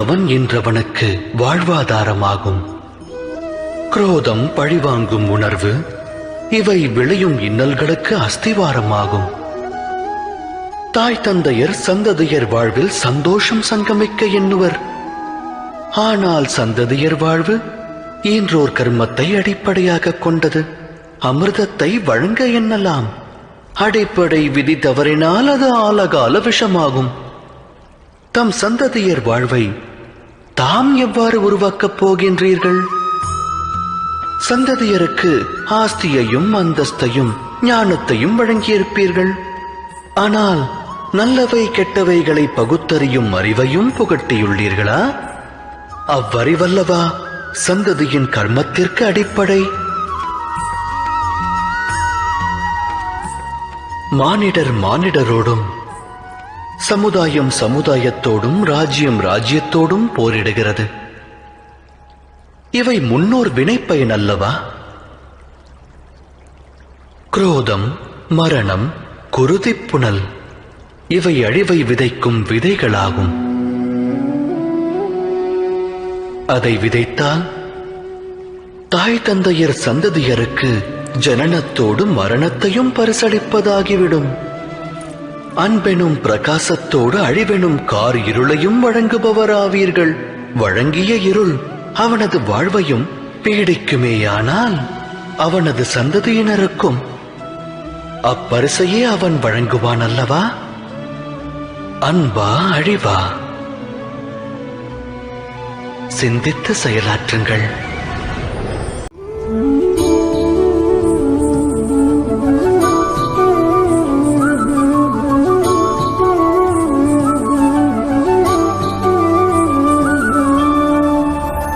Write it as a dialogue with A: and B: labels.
A: அவன் என்றவனுக்கு வாழ்வாதாரமாகும். குரோதம் பழிவாங்கும் உணர்வு இவை விளையும் இன்னல்களுக்கு அஸ்திவாரமாகும். தாய் தந்தையர் சந்ததியர் வாழ்வில் சந்தோஷம் சங்கமிக்க எண்ணுவர். ஆனால் சந்ததியர் வாழ்வு ஈன்றோர் கர்மத்தை அடிப்படையாக கொண்டது. அமிர்தத்தை வழங்க எண்ணலாம். அடிப்படை விதி தவறினால் அது ஆலகால விஷமாகும். தம் சந்ததியர் வாழ்வை தாம் எவ்வாறு உருவாக்கப் போகின்றீர்கள்? சந்ததியருக்கு ஆஸ்தியையும் அந்தஸ்தையும் ஞானத்தையும் வழங்கியிருப்பீர்கள். ஆனால் நல்லவை கெட்டவைகளை பகுத்தறியும் அறிவையும் புகட்டியுள்ளீர்களா? அவ்வறிவல்லவா சந்ததியின் கர்மத்திற்கு அடிப்படை. மானிடர் மானிடரோடும் சமுதாயம் சமுதாயத்தோடும் ராஜ்யம் ராஜ்யத்தோடும் போரிடுகிறது. இவை முன்னோர் வினைப்பயன் அல்லவா? குரோதம் மரணம் குருதிப்புணல் இவை அழிவை விதைக்கும் விதைகளாகும். அதை விதைத்தால் தாய் தந்தையர் சந்ததியருக்கு ஜனனத்தோடு மரணத்தையும் பரிசளிப்பதாகிவிடும். அன்பெனும் பிரகாசத்தோடு அழிவெனும் கார் இருளையும் வழங்குபவராவீர்கள். வழங்கிய இருள் அவனது வாழ்வையும் பீடிக்குமேயானால் அவனது சந்ததியினருக்கும். அப்பரிசையே அவன் வழங்குவான் அல்லவா? அன்பா அழிவா? சிந்தித்து செயலாற்றுங்கள்.